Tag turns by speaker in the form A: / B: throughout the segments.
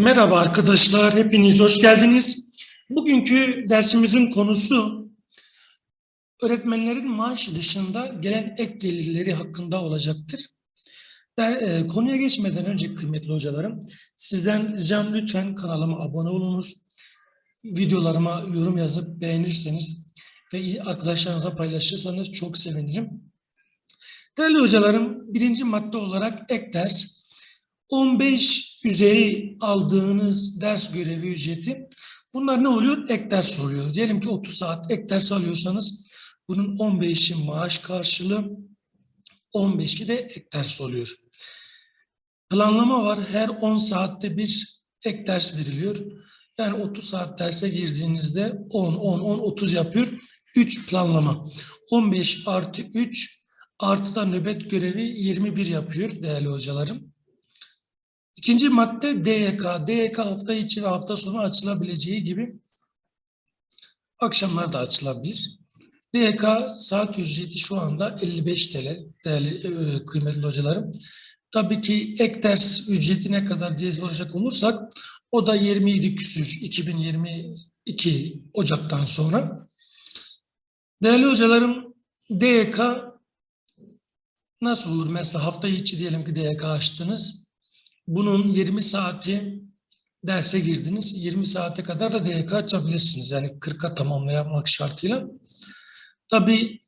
A: Merhaba arkadaşlar, hepiniz hoş geldiniz. Bugünkü dersimizin konusu öğretmenlerin maaş dışında gelen ek gelirleri hakkında olacaktır. E, konuya geçmeden önce kıymetli hocalarım, sizden ricam lütfen kanalıma abone olunuz. Videolarıma yorum yazıp beğenirseniz ve arkadaşlarınıza paylaşırsanız çok sevinirim. Değerli hocalarım, birinci madde olarak ek ders. 15 üzeri aldığınız ders görevi ücreti. Bunlar ne oluyor? Ek ders oluyor. Diyelim ki 30 saat ek ders alıyorsanız bunun 15'i maaş karşılığı, 15'i de ek ders oluyor. Planlama var. Her 10 saatte bir ek ders veriliyor. Yani 30 saat derse girdiğinizde 10, 10, 10, 30 yapıyor. 3 planlama. 15 artı 3 artı da nöbet görevi 21 yapıyor değerli hocalarım. İkinci madde DYK. DYK hafta içi ve hafta sonu açılabileceği gibi akşamlar da açılabilir. DYK saat ücreti şu anda 55 TL değerli e, kıymetli hocalarım. Tabii ki ek ders ücreti ne kadar diye soracak olursak o da 27 küsür 2022 Ocak'tan sonra. Değerli hocalarım DYK nasıl olur? Mesela hafta içi diyelim ki DYK açtınız. Bunun 20 saati derse girdiniz. 20 saate kadar da DYK açabilirsiniz. Yani 40'a tamamlamak şartıyla. Tabii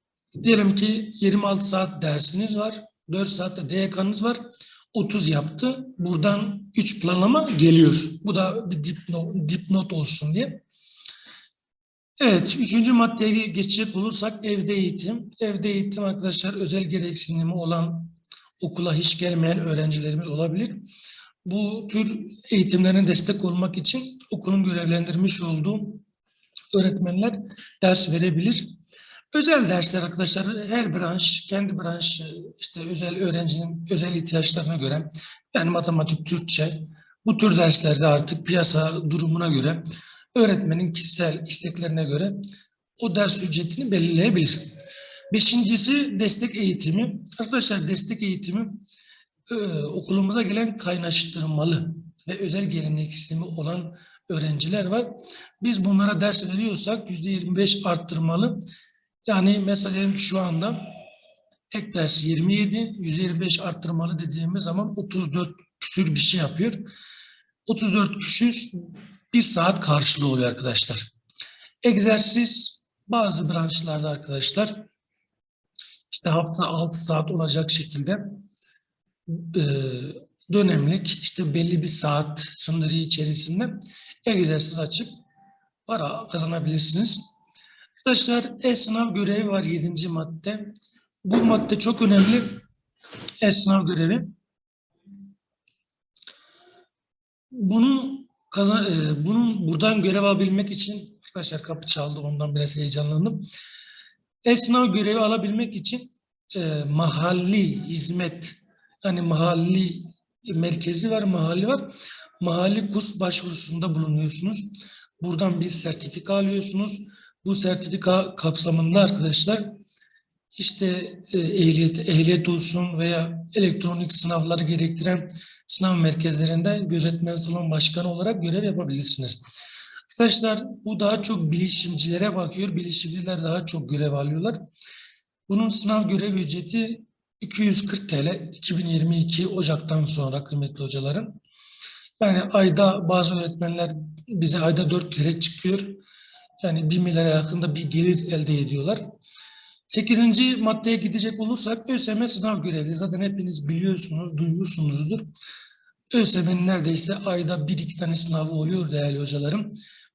A: diyelim ki 26 saat dersiniz var. 4 saatte DYK'nız var. 30 yaptı. Buradan 3 planlama geliyor. Bu da bir dipnot, dipnot olsun diye. Evet, üçüncü maddeye geçecek olursak evde eğitim. Evde eğitim arkadaşlar özel gereksinimi olan okula hiç gelmeyen öğrencilerimiz olabilir. Bu tür eğitimlerine destek olmak için okulun görevlendirmiş olduğu öğretmenler ders verebilir. Özel dersler arkadaşlar her branş kendi branş işte özel öğrencinin özel ihtiyaçlarına göre yani matematik, Türkçe bu tür derslerde artık piyasa durumuna göre öğretmenin kişisel isteklerine göre o ders ücretini belirleyebilir. Beşincisi destek eğitimi. Arkadaşlar destek eğitimi e, okulumuza gelen kaynaştırmalı ve özel geleneksinimi olan öğrenciler var. Biz bunlara ders veriyorsak yüzde 25 arttırmalı. Yani mesela şu anda ek ders 27, yüzde 25 arttırmalı dediğimiz zaman 34 küsür bir şey yapıyor. 34 küsür bir saat karşılığı oluyor arkadaşlar. Egzersiz bazı branşlarda arkadaşlar işte hafta 6 saat olacak şekilde e, dönemlik işte belli bir saat sınırı içerisinde egzersiz açıp para kazanabilirsiniz. Arkadaşlar e-sınav görevi var 7. madde. Bu madde çok önemli. E-sınav görevi. Bunu kazan, e, bunun buradan görev alabilmek için arkadaşlar kapı çaldı ondan biraz heyecanlandım. E-sınav görevi alabilmek için e, mahalli hizmet yani mahalli merkezi var, mahalli var. Mahalli kurs başvurusunda bulunuyorsunuz. Buradan bir sertifika alıyorsunuz. Bu sertifika kapsamında arkadaşlar işte e, ehliyet, ehliyet olsun veya elektronik sınavları gerektiren sınav merkezlerinde gözetmen salon başkanı olarak görev yapabilirsiniz. Arkadaşlar bu daha çok bilişimcilere bakıyor. Bilişimciler daha çok görev alıyorlar. Bunun sınav görev ücreti 240 TL 2022 Ocak'tan sonra kıymetli hocalarım. Yani ayda bazı öğretmenler bize ayda 4 kere çıkıyor. Yani 1 milyara yakında bir gelir elde ediyorlar. 8. maddeye gidecek olursak ÖSYM sınav görevli. Zaten hepiniz biliyorsunuz, duymuşsunuzdur. ÖSYM'nin neredeyse ayda bir iki tane sınavı oluyor değerli hocalarım.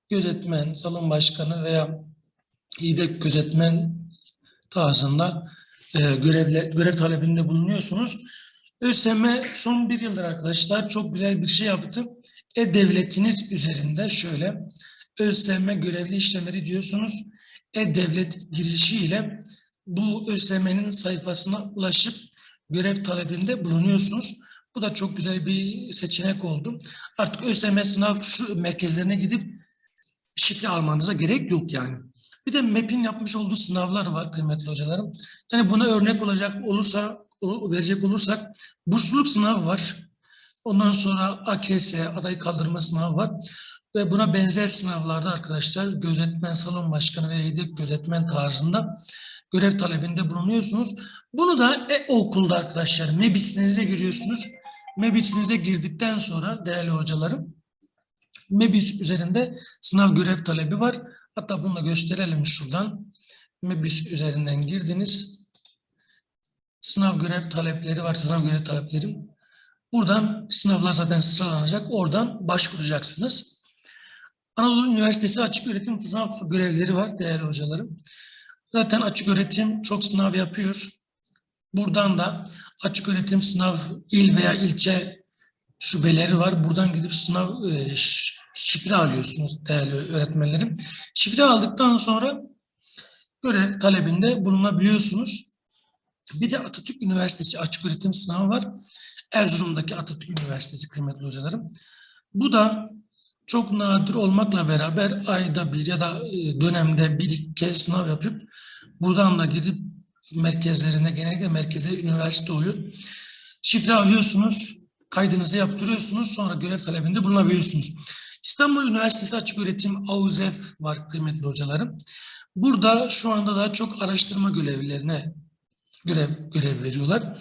A: Gözetmen, salon başkanı veya İDEK gözetmen tarzında e, görevle, görev talebinde bulunuyorsunuz. ÖSYM son bir yıldır arkadaşlar çok güzel bir şey yaptı. E-Devletiniz üzerinde şöyle ÖSYM görevli işlemleri diyorsunuz. E-Devlet girişiyle bu ÖSYM'nin sayfasına ulaşıp görev talebinde bulunuyorsunuz. Bu da çok güzel bir seçenek oldu. Artık ÖSYM sınav şu merkezlerine gidip şifre almanıza gerek yok yani. Bir de MEP'in yapmış olduğu sınavlar var kıymetli hocalarım. Yani buna örnek olacak olursa, verecek olursak bursluluk sınavı var. Ondan sonra AKS, aday kaldırma sınavı var. Ve buna benzer sınavlarda arkadaşlar gözetmen, salon başkanı ve yedek gözetmen tarzında görev talebinde bulunuyorsunuz. Bunu da e-okulda arkadaşlar MEBİS'inize giriyorsunuz. MEBİS'inize girdikten sonra değerli hocalarım MEBİS üzerinde sınav görev talebi var. Hatta bunu da gösterelim şuradan. MEBİS üzerinden girdiniz. Sınav görev talepleri var. Sınav görev talepleri. Buradan sınavlar zaten sıralanacak. Oradan başvuracaksınız. Anadolu Üniversitesi açık öğretim sınav görevleri var değerli hocalarım. Zaten açık öğretim çok sınav yapıyor. Buradan da açık öğretim sınav il veya ilçe şubeleri var. Buradan gidip sınav e, şifre alıyorsunuz değerli öğretmenlerim. Şifre aldıktan sonra görev talebinde bulunabiliyorsunuz. Bir de Atatürk Üniversitesi açık öğretim sınavı var. Erzurum'daki Atatürk Üniversitesi kıymetli hocalarım. Bu da çok nadir olmakla beraber ayda bir ya da e, dönemde bir iki kez sınav yapıp buradan da gidip merkezlerine genellikle merkeze üniversite oluyor. Şifre alıyorsunuz, kaydınızı yaptırıyorsunuz, sonra görev talebinde bulunabiliyorsunuz. İstanbul Üniversitesi Açık Öğretim AUZEF var kıymetli hocalarım. Burada şu anda daha çok araştırma görevlilerine görev görev veriyorlar.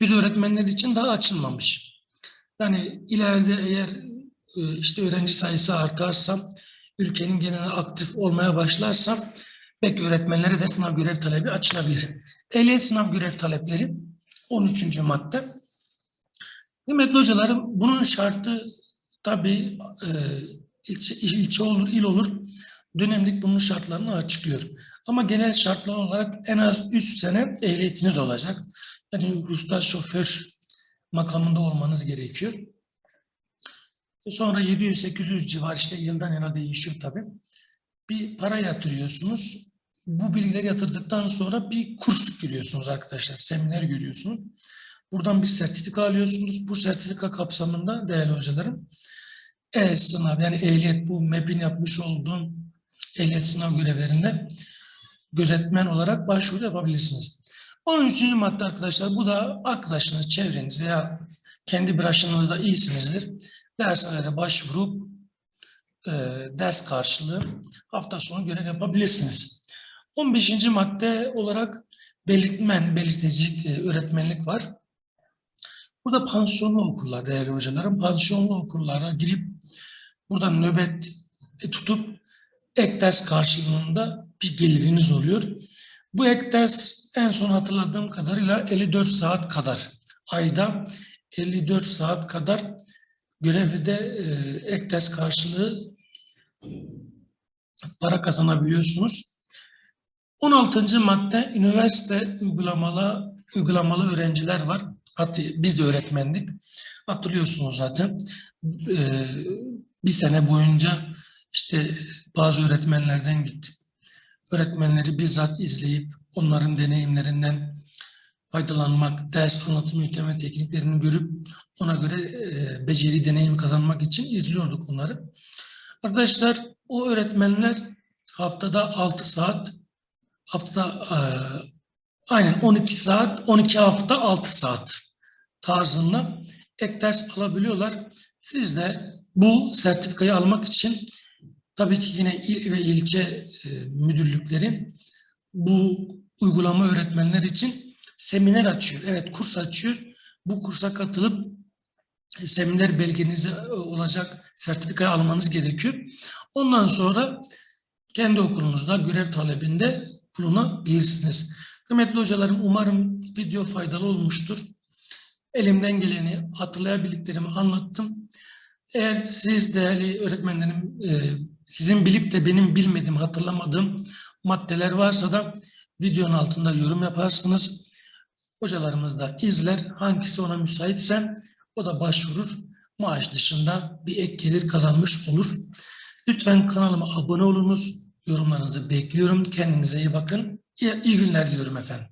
A: Biz öğretmenler için daha açılmamış. Yani ileride eğer e, işte öğrenci sayısı artarsa, ülkenin geneline aktif olmaya başlarsa belki öğretmenlere de sınav görev talebi açılabilir. Ehliyet sınav görev talepleri 13. madde. Kıymetli hocalarım bunun şartı tabii e, ilçe, ilçe olur, il olur. Dönemlik bunun şartlarını açıklıyor. Ama genel şartlar olarak en az 3 sene ehliyetiniz olacak. Yani usta şoför makamında olmanız gerekiyor. E Sonra 700-800 civar işte yıldan yıla değişiyor tabii. Bir para yatırıyorsunuz. Bu bilgileri yatırdıktan sonra bir kurs giriyorsunuz arkadaşlar. Seminer görüyorsunuz. Buradan bir sertifika alıyorsunuz. Bu sertifika kapsamında değerli hocalarım e-sınav yani ehliyet bu MEB'in yapmış olduğum ehliyet sınav görevlerinde gözetmen olarak başvuru yapabilirsiniz. 13. madde arkadaşlar bu da arkadaşınız, çevreniz veya kendi branşınızda iyisinizdir. Derslere başvurup e, ders karşılığı hafta sonu görev yapabilirsiniz. 15. madde olarak belirtmen, belirteci e, öğretmenlik var. Burada pansiyonlu okullar değerli hocalarım. Pansiyonlu okullara girip buradan nöbet e, tutup ek ders karşılığında bir geliriniz oluyor. Bu ek ders en son hatırladığım kadarıyla 54 saat kadar ayda 54 saat kadar görevde e, ek ders karşılığı para kazanabiliyorsunuz. 16. madde üniversite uygulamalı uygulamalı öğrenciler var. Hatta biz de öğretmendik. Hatırlıyorsunuz zaten. Ee, bir sene boyunca işte bazı öğretmenlerden gittim. Öğretmenleri bizzat izleyip onların deneyimlerinden faydalanmak, ders anlatım yöntemi tekniklerini görüp ona göre e, beceri deneyim kazanmak için izliyorduk onları. Arkadaşlar o öğretmenler haftada 6 saat, haftada e, aynen 12 saat, 12 hafta 6 saat tarzında ek ders alabiliyorlar. Siz de bu sertifikayı almak için tabii ki yine il ve ilçe e, müdürlükleri bu uygulama öğretmenler için seminer açıyor. Evet kurs açıyor. Bu kursa katılıp e, seminer belgenizi e, olacak sertifikayı almanız gerekiyor. Ondan sonra kendi okulunuzda görev talebinde bulunabilirsiniz. Kıymetli hocalarım umarım video faydalı olmuştur. Elimden geleni hatırlayabildiklerimi anlattım. Eğer siz değerli öğretmenlerim e, sizin bilip de benim bilmediğim, hatırlamadığım maddeler varsa da videonun altında yorum yaparsınız. Hocalarımız da izler. Hangisi ona müsaitse o da başvurur. Maaş dışında bir ek gelir kazanmış olur. Lütfen kanalıma abone olunuz. Yorumlarınızı bekliyorum. Kendinize iyi bakın. İyi, iyi günler diliyorum efendim.